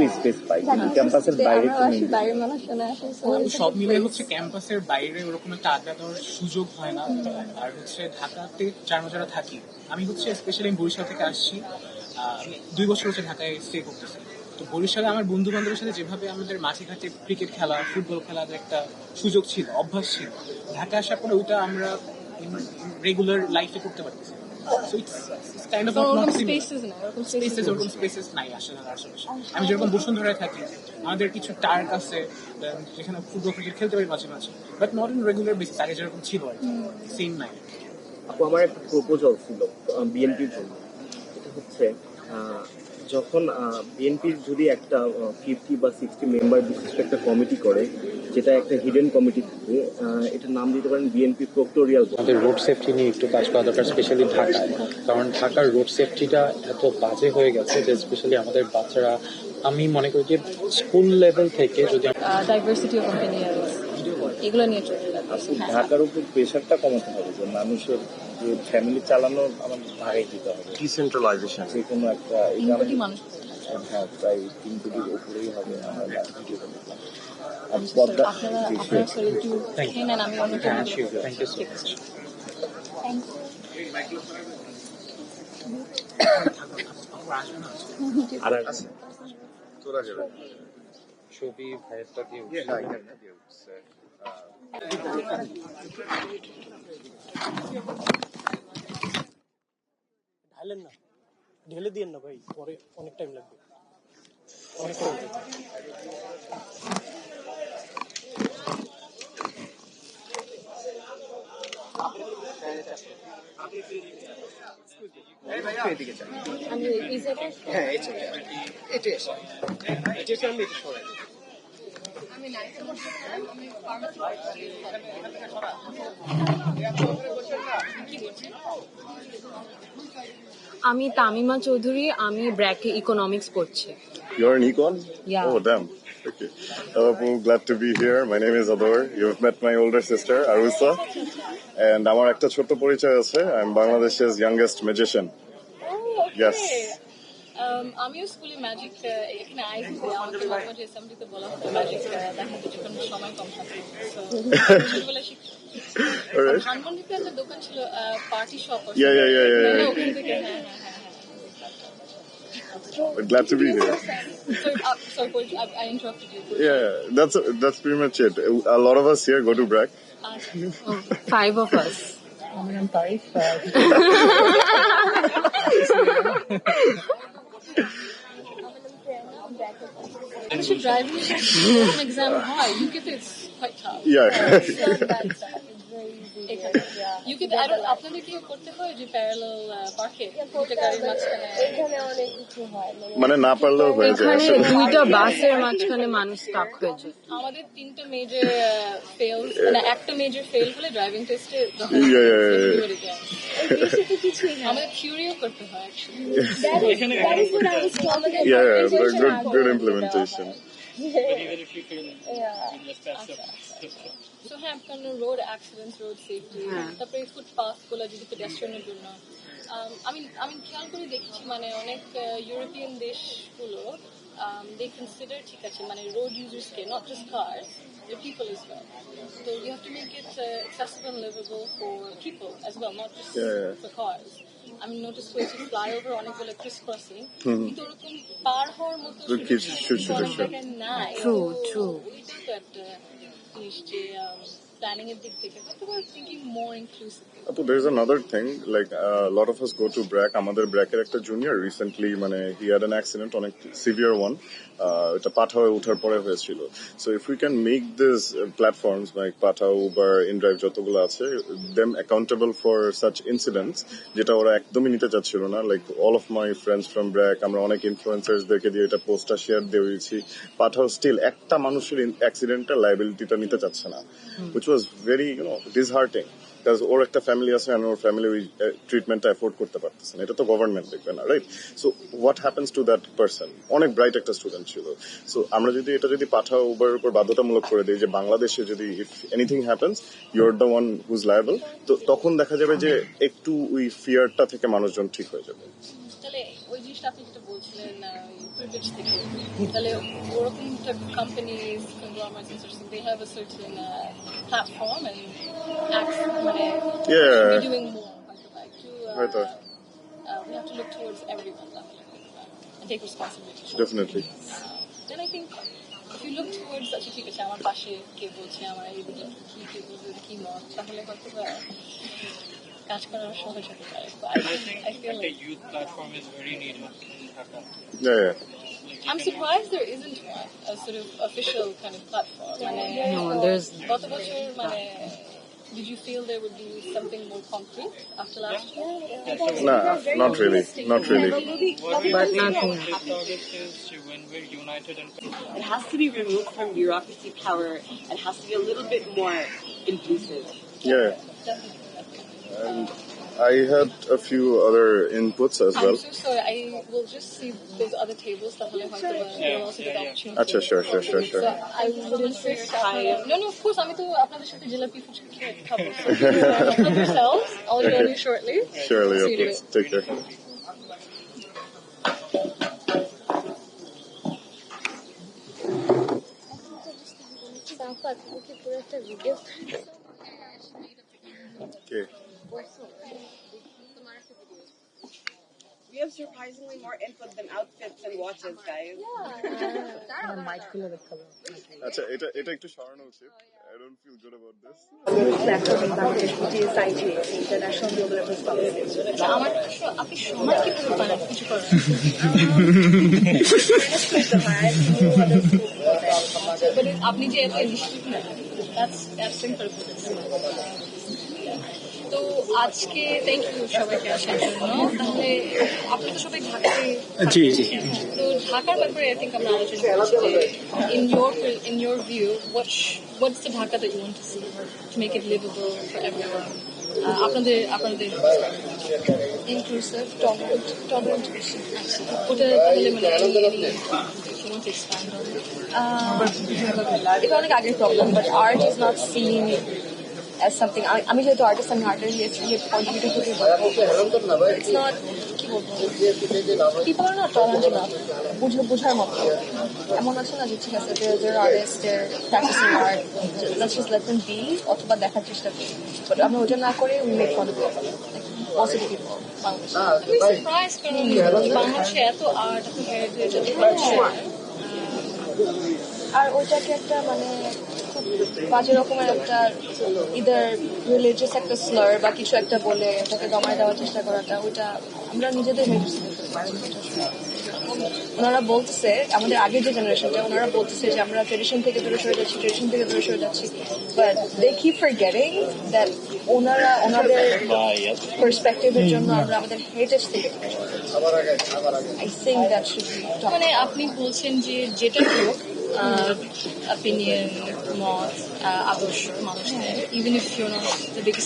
একটু স্পেস পাই। কিন্তু ক্যাম্পাসের বাইরে সব মিলে হচ্ছে ক্যাম্পাসের বাইরে ওরকম একটা আড্ডা দেওয়ার সুযোগ হয় না। আর হচ্ছে ঢাকাতে যারা যারা থাকি আমি হচ্ছে স্পেশালি বরিশাল থেকে আসছি আহ, দুই বছর হচ্ছে ঢাকায় স্টে করতেছি। তো বরিশালে আমার বন্ধু বান্ধবের সাথে যেভাবে আমাদের মাঝে ঘাটে ক্রিকেট খেলা ফুটবল খেলার একটা সুযোগ ছিল অভ্যাস ছিল ঢাকা আসার পরে ওইটা আমরা রেগুলার লাইফে করতে পারতেছি so it's kind of not spaces না ওরকম স্পেসেস স্পেসেস ওরকম স্পেসেস নাই আসলে আশেপাশে আমি যেরকম বসুন্ধরায় থাকি আমাদের কিছু টার্ক আছে যেখানে ফুটবল ক্রিকেট খেলতে পারি মাঝে মাঝে but not in regular basis আগে যেরকম ছিল আর সেম নাই। আপু আমার একটা প্রপোজাল ছিল বিএনপির জন্য। এটা হচ্ছে যখন বিএনপির যদি একটা ফিফটি বা সিক্সটি মেম্বার বিশিষ্ট একটা কমিটি করে যেটা একটা হিডেন কমিটি থাকে এটার নাম দিতে পারেন বিএনপি প্রক্টোরিয়াল আমাদের রোড সেফটি নিয়ে একটু কাজ করা দরকার স্পেশালি ঢাকায়। কারণ ঢাকার রোড সেফটিটা এত বাজে হয়ে গেছে যে স্পেশালি আমাদের বাচ্চারা আমি মনে করি যে স্কুল লেভেল থেকে যদি ডাইভার্সিটি অফ এগুলো নিয়ে চলতে আসলে ঢাকার উপর প্রেশারটা কমাতে হবে যে মানুষের যে ফ্যামিলি চালানো আমার ভাগে দিতে হবে। ডিসেন্ট্রালাইজেশন যে কোনো একটা হ্যাঁ প্রায় তিন কোটির উপরেই হবে আমার আর Padma thank you thank you তোরা যাবে। ছবি ভাইয়েরটা দিয়ে ঢালেন না ঢেলে দিয়েন না ভাই পরে অনেক টাইম লাগবে। অনেক টাইম লাগবে। আমি আমি তামিমা চৌধুরী আমি ব্র্যাকে ইকোনমিক্স পড়ছি ইউ আর ইকোন ও ড্যাম হ্যালো পু glad to be here my name is Adar you have met my older sister Arusa and আমার একটা ছোট পরিচয় আছে। আই এম বাংলাদেশের ইয়াংগেস্ট ম্যাজিশিয়ান ইয়েস আমিও স্কুলে ম্যাজিক ধানমন্ডিতে একটা দোকান ছিল party shop Yeah, yeah, yeah, yeah, yeah. ওখান থেকে হ্যাঁ হ্যাঁ হ্যাঁ But glad to be here. Sorry, uh, sorry, for- I, I interrupted you. Yeah, that's that's pretty much it. A lot of us here go to BRAC. Five of us. Actually, driving is an exam high. UK তে it's quite tough. Yeah. এখানে UK তে I don't আপনাদের কি করতে হয় যে parallel পার্কে দুটো গাড়ির মাঝখানে এখানে অনেক কিছু হয় মানে মানে না পারলেও হয়ে যায় এখানে আসলে। দুইটা বাসের মাঝখানে মানুষ স্টাক হয়েছে আমাদের তিনটা মেজর ফেল মানে একটা মেজর ফেল হলে ড্রাইভিং টেস্টে Yeah, yeah, yeah, yeah. দেশে তো কিছুই না আমাদের থিওরিও করতে হয় actually। That is- that is what I was told. আমাদের Yeah, yeah, organization good, আগে good দেওয়া implementation. হয়। Yeah. So হ্যাঁ আপনার রোড অ্যাক্সিডেন্টস রোড সেফটি তারপরে ফুটপাথ গুলো যদি পেডেস্ট্রিয়ানের জন্য Um, আমি আমি খেয়াল করে দেখেছি মানে অনেক ইউরোপিয়ান দেশগুলো দে কনসিডার ঠিক আছে মানে road ইউজার্সকে not just cars the people as well. So you have to make it uh, accessible and livable for people as well, not just Yeah, yeah. for cars. আমি notice করেছি flyover অনেকগুলো ক্রিস crossing কিন্তু ওরকম পার হওয়ার মতো নাই। জিনিস যে প্ল্যানিং এর দিক থেকে থিঙ্কিং মোর ইনক্লুসিভ তো there is another thing like uh, a lot of us go to BRAC আমাদের একটা জুনিয়র রিসেন্টলি মানে he had an accident অনেক সিভিয়ার ওয়ান এটা পাঠা হয়ে ওঠার পরে হয়েছিল। So if we can make this platforms like Pathao Uber inDrive যতগুলো আছে them accountable for such incidents যেটা ওরা একদমই নিতে চাচ্ছিল না like all of my friends from BRAC আমরা অনেক ইনফ্লুয়েন্সার্সদেরকে দিয়ে এটা পোস্টটা শেয়ার দিয়ে দিয়েছি। পাঠাও স্টিল একটা মানুষের অ্যাক্সিডেন্টের লাইবিলিটিটা নিতে চাচ্ছে না। Which was very you know disheartening because ওর একটা ফ্যামিলি আছে আর ওর ফ্যামিলি ওই ট্রিটমেন্টটা এফোর্ড করতে পারতেছে না। এটা তো গভর্নমেন্ট দেখবে না right so what happens to that person অনেক ব্রাইট একটা স্টুডেন্ট ছিল। সো আমরা যদি, এটা যদি পাঠাও উবার উপর বাধ্যতামূলক করে দিই যে বাংলাদেশে যদি if anything happens you're the one who's liable তো তখন দেখা যাবে যে একটু ওই ফিয়ারটা থেকে মানুষজন ঠিক হয়ে যাবে। ওই জিনিসটা আপনি যেটা বলছিলেন প্রিভিলেজ থেকে তাহলে ওরকম type companies conglomerates they have a certain platform and মানে Yeah. be doing more হয়তো বা একটু uh, হয়তো। uh, we have to look towards everyone তাহলে and take responsibility Definitely. then I think if you look towards আচ্ছা ঠিক আছে আমার পাশে কে বলছে আমার এইদিকে কি কে বলছে কি মত তাহলে হয়তো বা কাজ করা সহজ হতে পারে So I think I feel like youth platform is very needed in Dhaka. Yeah. I'm surprised there isn't a sort of official kind of platform. No, there's. Did you feel there would be something more concrete after last year? No, not really, not really. But nothing. It has to be removed from bureaucracy power. and has to be a little bit more inclusive. Yeah. And I had a few other inputs as I'm well. so sorry. I will just see those other tables. তাহলে হয়তো বা we'll also get the opportunity. আচ্ছা, sure, sure, sure, sure. So I wouldn't say time. No, no, of course. আমি তো আপনাদের সাথে জিলাপি ফুচকা খেয়ে খাবো. So help yourselves. I'll join you shortly. Surely, See of you in a course. Take care. Okay. We have surprisingly more input than outfits and watches, guys. আচ্ছা এটা এটা একটু সরানো উচিত I don't feel good about this. platform in Bangladesh, which is IGA, International Global Responsibility. আচ্ছা, আমার প্রশ্ন, আপনি সময় কিভাবে পান এত কিছু করার? But it- আপনি যে এত initiative নেন, that's that's incredible. তো আজকে থ্যাংক ইউ সবাইকে আসার জন্য। তাহলে আপনি তো সবাই ঢাকায় জি, জি। তো ঢাকার ব্যাপারে আই থিঙ্ক আমরা আলোচনা করছি যে in your in your view what what's the Dhaka that you want to see to make it livable for everyone আপনাদের আপনাদের ইনক্লুসিভ টলারেন্ট টলারেন্ট ওটা তাহলে মানে এটা অনেক আগের problem but art is not seen as something আমি যেহেতু আর্টিস্ট আমি আর্টের ইয়ে করতে পারব। ইটস নট কি বলব? People are not tolerant enough বুঝে বোঝার মতো। এমন আছে না যে ঠিক আছে যে artist practicing art let's just let them be অথবা দেখার চেষ্টা করি। বাট আমরা ওটা না করে we make fun of positive people Bangladesh এত আর্ট আর ওইটাকে একটা মানে বাজে রকমের একটা ইদার রিলিজিয়াস একটা স্লার বা কিছু একটা বলে ওটাকে দমায় দেওয়ার চেষ্টা করাটা ওইটা আমরা নিজেদের ওনারা বলতেছে আমাদের আগের যে জেনারেশনটা ওনারা বলতেছে যে আমরা ট্রেডিশন থেকে দূরে সরে যাচ্ছি ট্রেডিশন থেকে দূরে সরে যাচ্ছি but they keep forgetting that ওনারা ওনাদের পার্সপেক্টিভের জন্য আমরা আমাদের হেরিটেজ থেকে আই থিঙ্ক দ্যাট শুড মানে আপনি বলছেন যে যেটা হোক অপিনিয়ন মত আহ, আদর্শ মানুষের even if your not the biggest